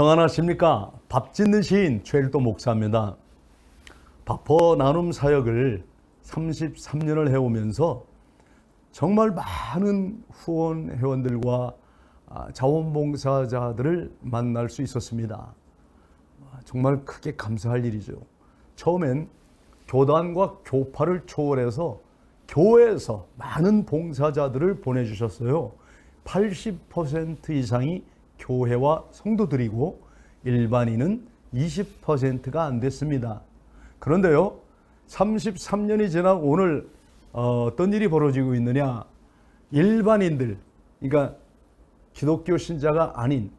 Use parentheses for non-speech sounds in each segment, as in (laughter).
평안하십니까? 밥 짓는 시인 최일도 목사입니다. 바퍼 나눔 사역을 33년을 해오면서 정말 많은 후원 회원들과 아, 자원봉사자들을 만날 수 있었습니다. 아, 정말 크게 감사할 일이죠. 처음엔 교단과 교파를 초월해서 교회에서 많은 봉사자들을 보내주셨어요. 80% 이상이 교회와 성도들이고 일반인은 20%가 안 됐습니다. 그런데요, 33년이 지나 오늘 어, 어떤 일이 벌어지고 있느냐? 일반인들, 그러니까 기독교 신자가 아닌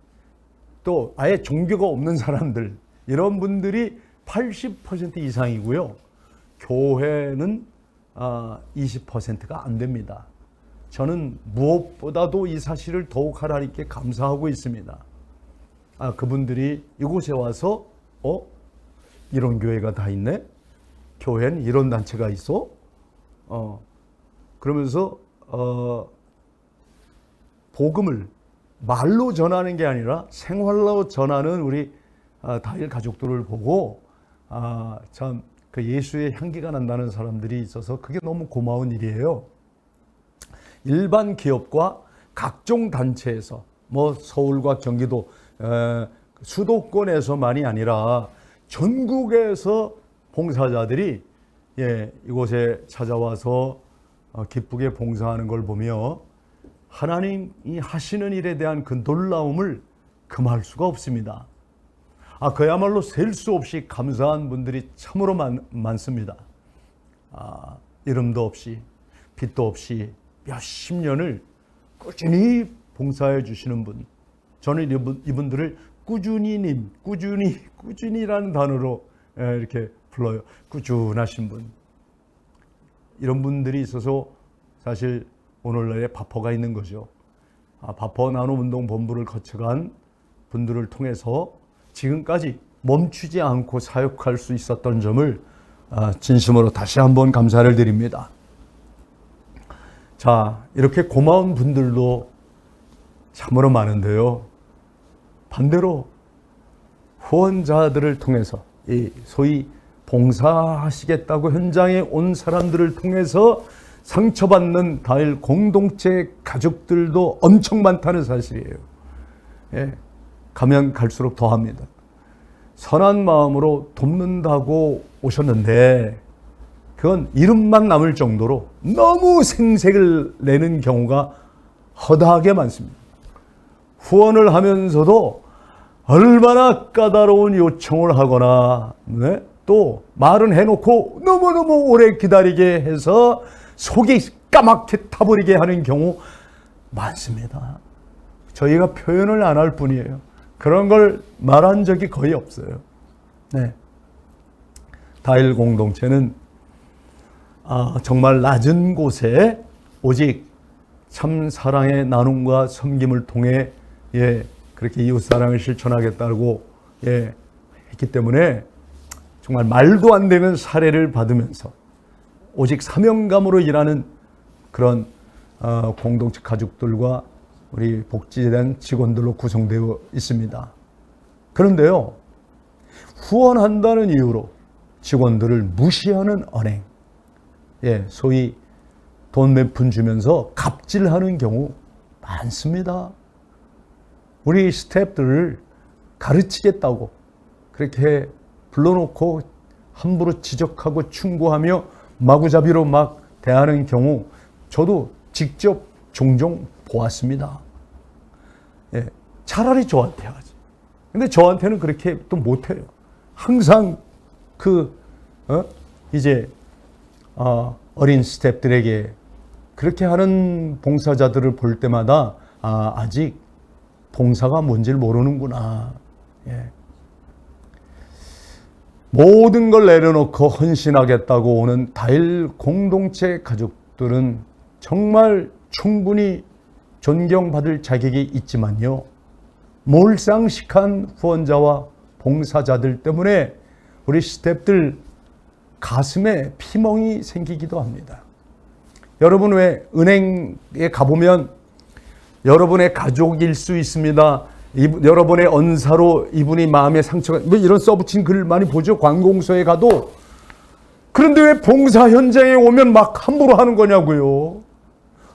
또 아예 종교가 없는 사람들 이런 분들이 80% 이상이고요. 교회는 아, 20%가 안 됩니다. 저는 무엇보다도 이 사실을 더욱 하나님께 감사하고 있습니다. 아, 그분들이 이곳에 와서 어 이런 교회가 다 있네. 교회는 이런 단체가 있어. 어 그러면서 어 복음을 말로 전하는 게 아니라 생활로 전하는 우리 아, 다일 가족들을 보고 아, 참 그 예수의 향기가 난다는 사람들이 있어서 그게 너무 고마운 일이에요. 일반 기업과 각종 단체에서 뭐 서울과 경기도 에, 수도권에서만이 아니라 전국에서 봉사자들이 예, 이곳에 찾아와서 어, 기쁘게 봉사하는 걸 보며 하나님이 하시는 일에 대한 그 놀라움을 금할 수가 없습니다. 아, 그야말로 셀 수 없이 감사한 분들이 참으로 많, 많습니다. 아, 이름도 없이, 빛도 없이 몇십 년을 꾸준히 봉사해 주시는 분. 저는 이분, 이분들을 꾸준히님, 꾸준히, 꾸준히라는 단어로 예, 이렇게 불러요. 꾸준하신 분. 이런 분들이 있어서 사실 오늘날에 바퍼가 있는 거죠. 아, 바퍼 나눔 운동 본부를 거쳐간 분들을 통해서 지금까지 멈추지 않고 사역할 수 있었던 점을 아, 진심으로 다시 한번 감사를 드립니다. 자, 이렇게 고마운 분들도 참으로 많은데요. 반대로 후원자들을 통해서 이 소위 봉사하시겠다고 현장에 온 사람들을 통해서 상처받는 다일 공동체 가족들도 엄청 많다는 사실이에요. 예, 가면 갈수록 더합니다. 선한 마음으로 돕는다고 오셨는데 그건 이름만 남을 정도로 너무 생색을 내는 경우가 허다하게 많습니다. 후원을 하면서도 얼마나 까다로운 요청을 하거나 네? 또 말은 해놓고 너무너무 오래 기다리게 해서 속이 까맣게 타버리게 하는 경우 많습니다. 저희가 표현을 안 할 뿐이에요. 그런 걸 말한 적이 거의 없어요. 네. 다일 공동체는 아, 정말 낮은 곳에 오직 참 사랑의 나눔과 섬김을 통해 예, 그렇게 이웃 사랑을 실천하겠다고 예, 했기 때문에 정말 말도 안 되는 사례를 받으면서 오직 사명감으로 일하는 그런 어, 공동체 가족들과 우리 복지재단 직원들로 구성되어 있습니다. 그런데요, 후원한다는 이유로 직원들을 무시하는 언행, 예, 소위 돈 몇 푼 주면서 갑질하는 경우 많습니다. 우리 스태프들을 가르치겠다고 그렇게 불러놓고 함부로 지적하고 충고하며 마구잡이로 막 대하는 경우 저도 직접 종종 보았습니다. 예, 차라리 저한테 하지. 근데 저한테는 그렇게 또 못해요. 항상 그, 어? 이제, 어, 어린 스탭들에게 그렇게 하는 봉사자들을 볼 때마다 아, 아직 봉사가 뭔지를 모르는구나. 예. 모든 걸 내려놓고 헌신하겠다고 오는 다일 공동체 가족들은 정말 충분히 존경받을 자격이 있지만요. 몰상식한 후원자와 봉사자들 때문에 우리 스탭들 가슴에 피멍이 생기기도 합니다. 여러분 왜 은행에 가보면 여러분의 가족일 수 있습니다. 이분, 여러분의 언사로 이분이 마음에 상처가 뭐 이런 써붙인 글 많이 보죠. 관공서에 가도 그런데 왜 봉사 현장에 오면 막 함부로 하는 거냐고요.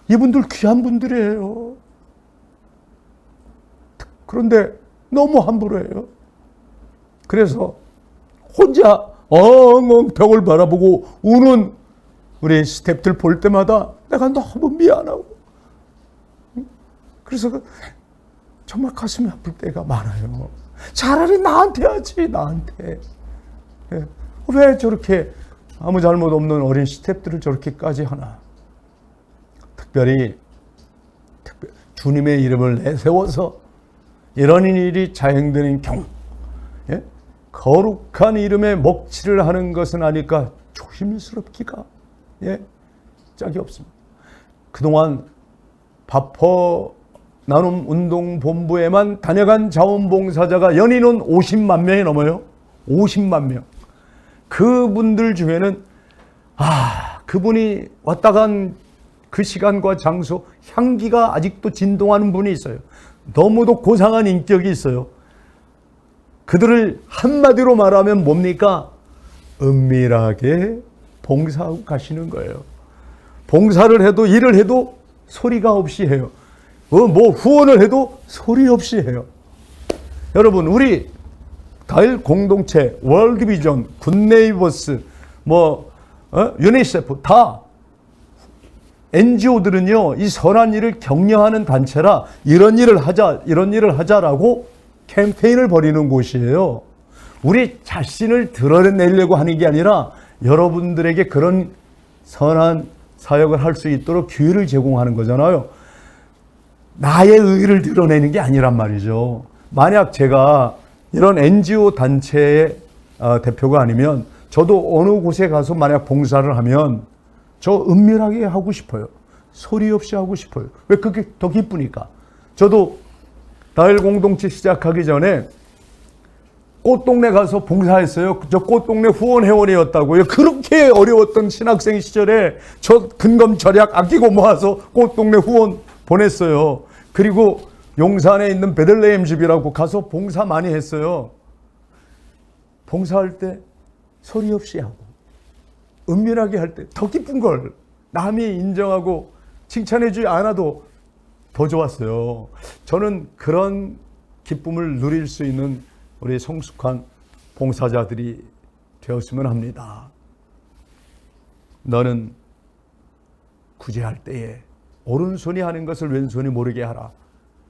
이분들 귀한 분들이에요. 그런데 너무 함부로 해요. 그래서 혼자 엉엉 벽을 바라보고 우는 우리 스탭들 볼 때마다 내가 너무 미안하고 그래서 그 정말 가슴이 아플 때가 많아요. 차라리 나한테 하지 나한테 예. 왜 저렇게 아무 잘못 없는 어린 스탭들을 저렇게까지 하나 특별히 특별, 주님의 이름을 내세워서 이런 일이 자행되는 경우 예? 거룩한 이름에 먹칠을 하는 것은 아닐까 조심스럽기가 예? 짝이 없습니다. 그동안 바퍼 나눔 운동 본부에만 다녀간 자원봉사자가 연인은 50만 명이 넘어요. 50만 명. 그분들 중에는 아 그분이 왔다 간 그 시간과 장소 향기가 아직도 진동하는 분이 있어요. 너무도 고상한 인격이 있어요. 그들을 한마디로 말하면 뭡니까? 은밀하게 봉사하고 가시는 거예요. 봉사를 해도 일을 해도 소리가 없이 해요. 어, 뭐 후원을 해도 소리 없이 해요. 여러분 우리 다일 공동체, 월드비전, 굿네이버스, 뭐 어? 유니세프 다 NGO들은요 이 선한 일을 격려하는 단체라 이런 일을 하자 이런 일을 하자라고 캠페인을 벌이는 곳이에요. 우리 자신을 드러내려고 하는 게 아니라 여러분들에게 그런 선한 사역을 할 수 있도록 기회를 제공하는 거잖아요. 나의 의를 드러내는 게 아니란 말이죠. 만약 제가 이런 NGO 단체의 어, 대표가 아니면 저도 어느 곳에 가서 만약 봉사를 하면 저 은밀하게 하고 싶어요. 소리 없이 하고 싶어요. 왜 그게 더 기쁘니까. 저도 다일 공동체 시작하기 전에 꽃동네 가서 봉사했어요. 저 꽃동네 후원회원이었다고요. 그렇게 어려웠던 신학생 시절에 저 근검 절약 아끼고 모아서 꽃동네 후원 보냈어요. 그리고 용산에 있는 베들레헴 집이라고 가서 봉사 많이 했어요. 봉사할 때 소리 없이 하고 은밀하게 할 때 더 기쁜 걸 남이 인정하고 칭찬해 주지 않아도 더 좋았어요. 저는 그런 기쁨을 누릴 수 있는 우리 성숙한 봉사자들이 되었으면 합니다. 너는 구제할 때에 오른손이 하는 것을 왼손이 모르게 하라.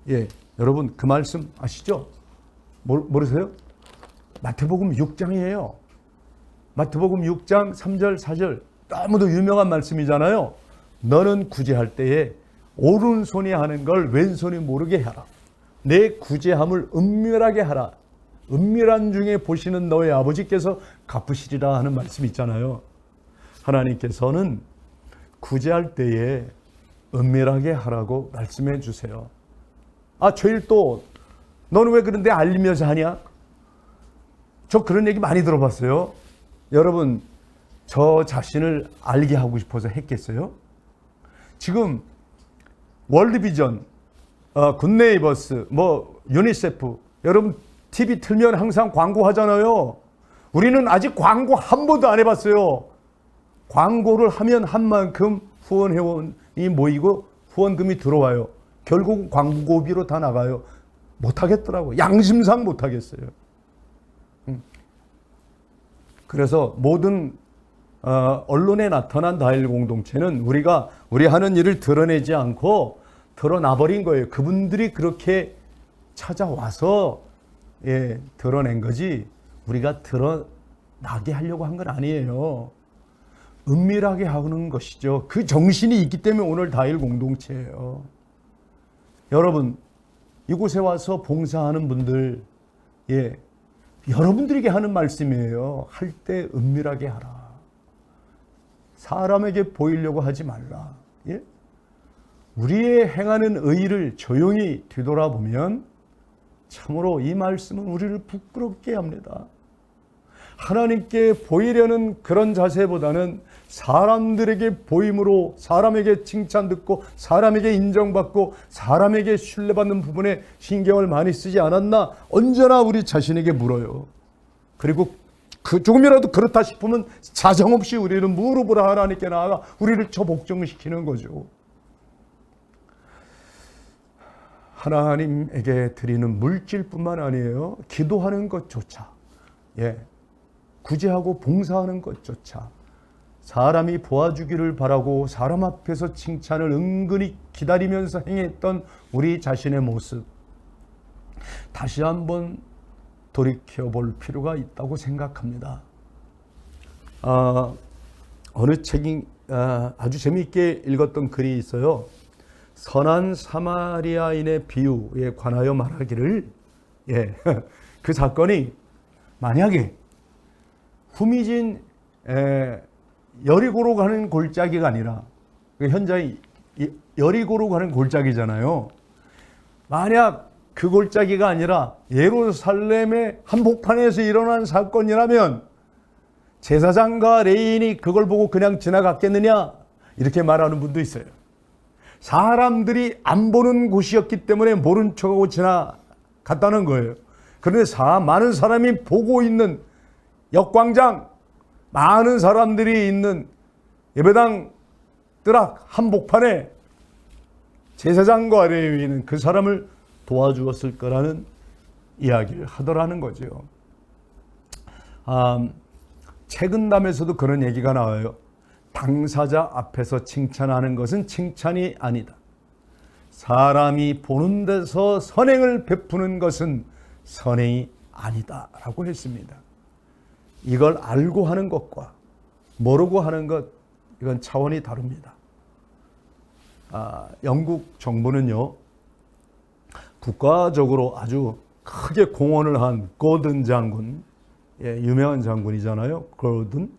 예, 여러분 그 말씀 아시죠? 모르, 모르세요? 마태복음 6장이에요. 마태복음 6장 3절 4절 너무도 유명한 말씀이잖아요. 너는 구제할 때에 오른손이 하는 걸 왼손이 모르게 하라. 내 구제함을 은밀하게 하라. 은밀한 중에 보시는 너의 아버지께서 갚으시리라 하는 말씀이 있잖아요. 하나님께서는 구제할 때에 은밀하게 하라고 말씀해 주세요. 아, 죄일 또 너는 왜 그런데 알리면서 하냐? 저 그런 얘기 많이 들어봤어요. 여러분, 저 자신을 알게 하고 싶어서 했겠어요? 지금 월드비전, 어, 굿네이버스, 뭐 유니세프, 여러분 TV 틀면 항상 광고 하잖아요. 우리는 아직 광고 한 번도 안 해봤어요. 광고를 하면 한 만큼 후원 회원이 모이고 후원금이 들어와요. 결국 광고비로 다 나가요. 못하겠더라고. 양심상 못하겠어요. 음. 그래서 모든 어, 언론에 나타난 다일 공동체는 우리가 우리 하는 일을 드러내지 않고 드러나버린 거예요. 그분들이 그렇게 찾아와서 예, 드러낸 거지 우리가 드러나게 하려고 한 건 아니에요. 은밀하게 하는 것이죠. 그 정신이 있기 때문에 오늘 다일 공동체예요. 여러분 이곳에 와서 봉사하는 분들 예 여러분들에게 하는 말씀이에요. 할 때 은밀하게 하라. 사람에게 보이려고 하지 말라. 예? 우리의 행하는 의를 조용히 뒤돌아보면 참으로 이 말씀은 우리를 부끄럽게 합니다. 하나님께 보이려는 그런 자세보다는 사람들에게 보임으로 사람에게 칭찬 듣고 사람에게 인정받고 사람에게 신뢰받는 부분에 신경을 많이 쓰지 않았나 언제나 우리 자신에게 물어요. 그리고 그 조금이라도 그렇다 싶으면 자정없이 우리는 무릎을 하나님께 나아가 우리를 저복종시키는 거죠. 하나님에게 드리는 물질뿐만 아니에요. 기도하는 것조차, 예, 구제하고 봉사하는 것조차 사람이 보아주기를 바라고 사람 앞에서 칭찬을 은근히 기다리면서 행했던 우리 자신의 모습 다시 한번 돌이켜 볼 필요가 있다고 생각합니다. 아, 어느 책이 아, 아주 재미있게 읽었던 글이 있어요. 선한 사마리아인의 비유에 관하여 말하기를 예, (laughs) 그 사건이 만약에 후미진 에, 여리고로 가는 골짜기가 아니라 그 현재 여리고로 가는 골짜기잖아요. 만약 그 골짜기가 아니라 예루살렘의 한복판에서 일어난 사건이라면 제사장과 레인이 그걸 보고 그냥 지나갔겠느냐 이렇게 말하는 분도 있어요. 사람들이 안 보는 곳이었기 때문에 모른 척하고 지나갔다는 거예요. 그런데 사, 많은 사람이 보고 있는 역광장, 많은 사람들이 있는 예배당 뜨락 한복판에 제사장과 레위는 그 사람을 도와주었을 거라는 이야기를 하더라는 거죠. 아, 책은담에서도 그런 얘기가 나와요. 당사자 앞에서 칭찬하는 것은 칭찬이 아니다. 사람이 보는 데서 선행을 베푸는 것은 선행이 아니다. 라고 했습니다. 이걸 알고 하는 것과 모르고 하는 것, 이건 차원이 다릅니다. 아, 영국 정부는요, 국가적으로 아주 크게 공헌을 한 고든 장군, 예, 유명한 장군이잖아요. 고든.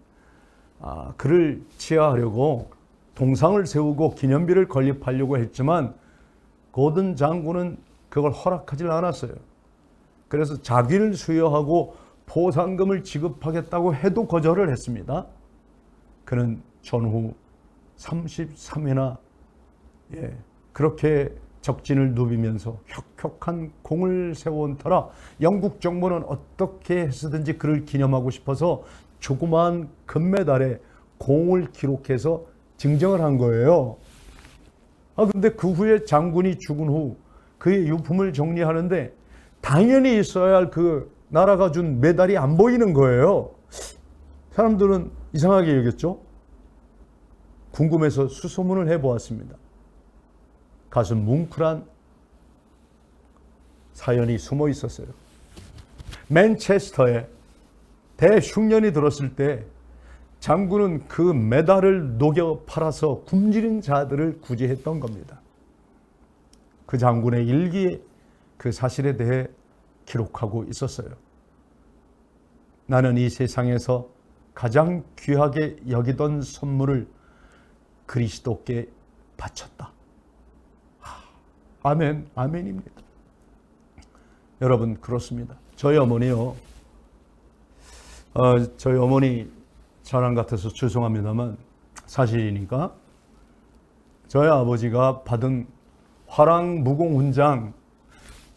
아, 그를 치하하려고 동상을 세우고 기념비를 건립하려고 했지만 고든 장군은 그걸 허락하지 않았어요. 그래서 자기를 수여하고 보상금을 지급하겠다고 해도 거절을 했습니다. 그는 전후 33회나 예, 그렇게 적진을 누비면서 혁혁한 공을 세워온 터라 영국 정부는 어떻게 해서든지 그를 기념하고 싶어서 조그마한 금메달에 공을 기록해서 증정을 한 거예요. 아, 근데 그 후에 장군이 죽은 후 그의 유품을 정리하는데 당연히 있어야 할 그 나라가 준 메달이 안 보이는 거예요. 사람들은 이상하게 여겼죠? 궁금해서 수소문을 해보았습니다. 가슴 뭉클한 사연이 숨어 있었어요. 맨체스터에 대흉년이 들었을 때 장군은 그 메달을 녹여 팔아서 굶주린 자들을 구제했던 겁니다. 그 장군의 일기에 그 사실에 대해 기록하고 있었어요. 나는 이 세상에서 가장 귀하게 여기던 선물을 그리스도께 바쳤다. 아멘, 아멘입니다. 여러분, 그렇습니다. 저희 어머니요. 어, 저희 어머니 전환 같아서 죄송합니다만 사실이니까 저희 아버지가 받은 화랑 무공 훈장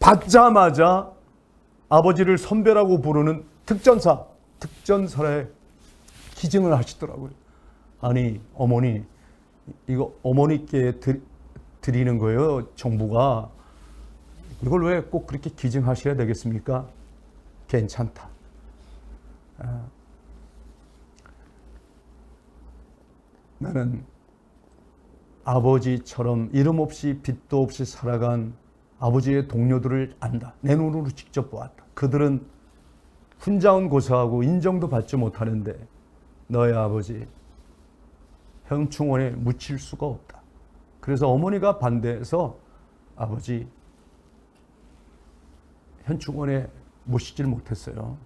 받자마자 아버지를 선배라고 부르는 특전사, 특전사에 기증을 하시더라고요. 아니, 어머니, 이거 어머니께 드리 는 거예요, 정부가. 이걸 왜 꼭 그렇게 기증하셔야 되겠습니까? 괜찮다. 아, 나는 아버지처럼 이름 없이 빛도 없이 살아간 아버지의 동료들을 안다. 내 눈으로 직접 보았다. 그들은 훈자원 고사하고 인정도 받지 못하는데 너의 아버지 형충원에 묻힐 수가 없다. 그래서 어머니가 반대해서 아버지 현충원에 모시질 못했어요.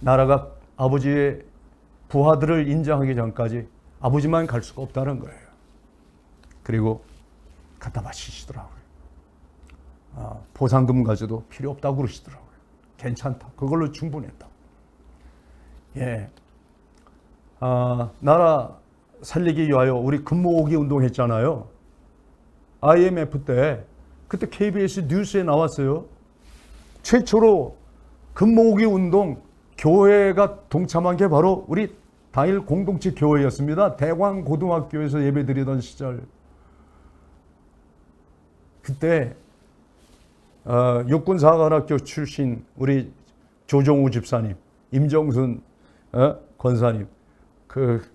나라가 아버지의 부하들을 인정하기 전까지 아버지만 갈 수가 없다는 거예요. 그리고 갖다 바치시더라고요. 아, 보상금 가져도 필요 없다고 그러시더라고요. 괜찮다. 그걸로 충분했다. 예. 아, 나라 살리기 위하여 우리 근무오기 운동했잖아요. IMF 때 그때 KBS 뉴스에 나왔어요. 최초로 근무오기 운동 교회가 동참한 게 바로 우리 당일 공동체 교회였습니다. 대광 고등학교에서 예배드리던 시절. 그때 어, 육군사관학교 출신 우리 조정우 집사님, 임정순 어, 권사님, 그 육-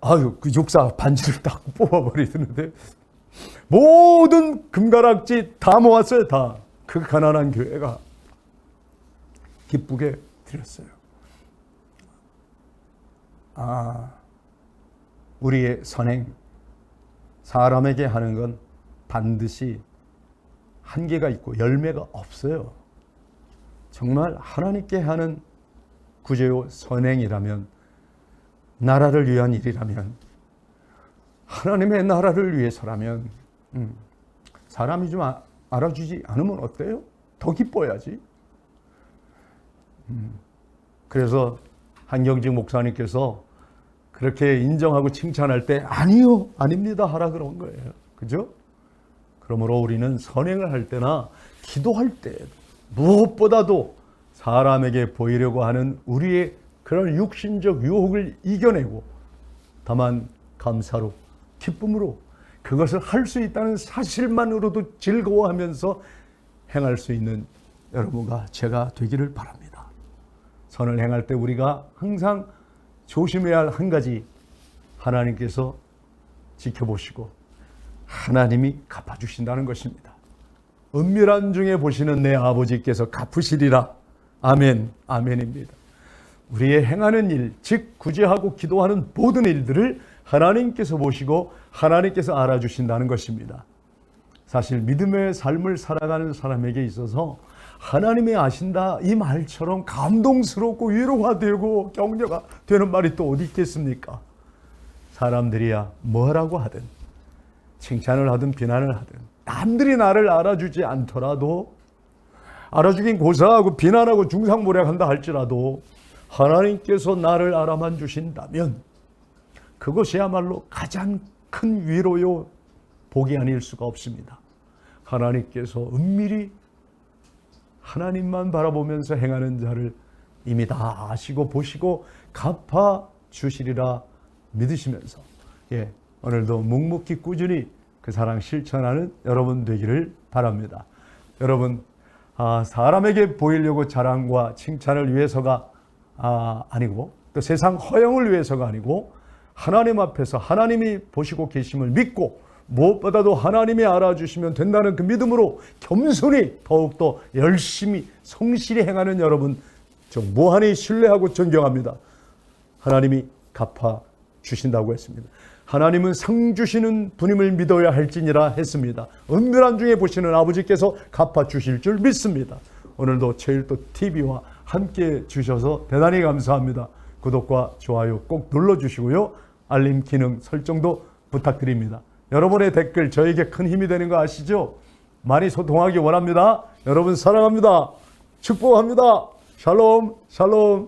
아유 그 육사 반지를 딱 (laughs) 뽑아버리는데 모든 금가락지 다 모았어요 다 그 가난한 교회가 기쁘게 드렸어요. 아 우리의 선행 사람에게 하는 건 반드시 한계가 있고 열매가 없어요. 정말 하나님께 하는 구제요 선행이라면 나라를 위한 일이라면 하나님의 나라를 위해서라면 음, 사람이 좀 아- 알아주지 않으면 어때요? 더 기뻐야지. 음, 그래서 한경직 목사님께서 그렇게 인정하고 칭찬할 때 아니요 아닙니다 하라 그런 거예요. 그죠? 그러므로 우리는 선행을 할 때나 기도할 때 무엇보다도 사람에게 보이려고 하는 우리의 그런 육신적 유혹을 이겨내고 다만 감사로 기쁨으로 그것을 할 수 있다는 사실만으로도 즐거워하면서 행할 수 있는 여러분과 제가 되기를 바랍니다. 선을 행할 때 우리가 항상 조심해야 할 한 가지 하나님께서 지켜보시고 하나님이 갚아주신다는 것입니다. 은밀한 중에 보시는 내 아버지께서 갚으시리라. 아멘, 아멘입니다. 우리의 행하는 일, 즉 구제하고 기도하는 모든 일들을 하나님께서 보시고 하나님께서 알아주신다는 것입니다. 사실 믿음의 삶을 살아가는 사람에게 있어서 하나님이 아신다 이 말처럼 감동스럽고 위로가 되고 격려가 되는 말이 또 어디 있겠습니까? 사람들이야 뭐라고 하든 칭찬을 하든 비난을 하든 남들이 나를 알아주지 않더라도 알아주긴 고사하고 비난하고 중상모략한다 할지라도 하나님께서 나를 알아만 주신다면 그것이야말로 가장 큰 위로요 복이 아닐 수가 없습니다. 하나님께서 은밀히 하나님만 바라보면서 행하는 자를 이미 다 아시고 보시고 갚아 주시리라 믿으시면서 예 오늘도 묵묵히 꾸준히 그 사랑 실천하는 여러분 되기를 바랍니다. 여러분 아, 사람에게 보이려고 자랑과 칭찬을 위해서가 아, 아니고 또 세상 허영을 위해서가 아니고 하나님 앞에서 하나님이 보시고 계심을 믿고 무엇보다도 하나님이 알아주시면 된다는 그 믿음으로 겸손히 더욱더 열심히 성실히 행하는 여러분 저 무한히 신뢰하고 존경합니다. 하나님이 갚아 주신다고 했습니다. 하나님은 상 주시는 분임을 믿어야 할지니라 했습니다. 은밀한 중에 보시는 아버지께서 갚아 주실 줄 믿습니다. 오늘도 제일도 TV와 함께 주셔서 대단히 감사합니다. 구독과 좋아요 꼭 눌러 주시고요. 알림 기능 설정도 부탁드립니다. 여러분의 댓글 저에게 큰 힘이 되는 거 아시죠? 많이 소통하기 원합니다. 여러분 사랑합니다. 축복합니다. 샬롬, 샬롬.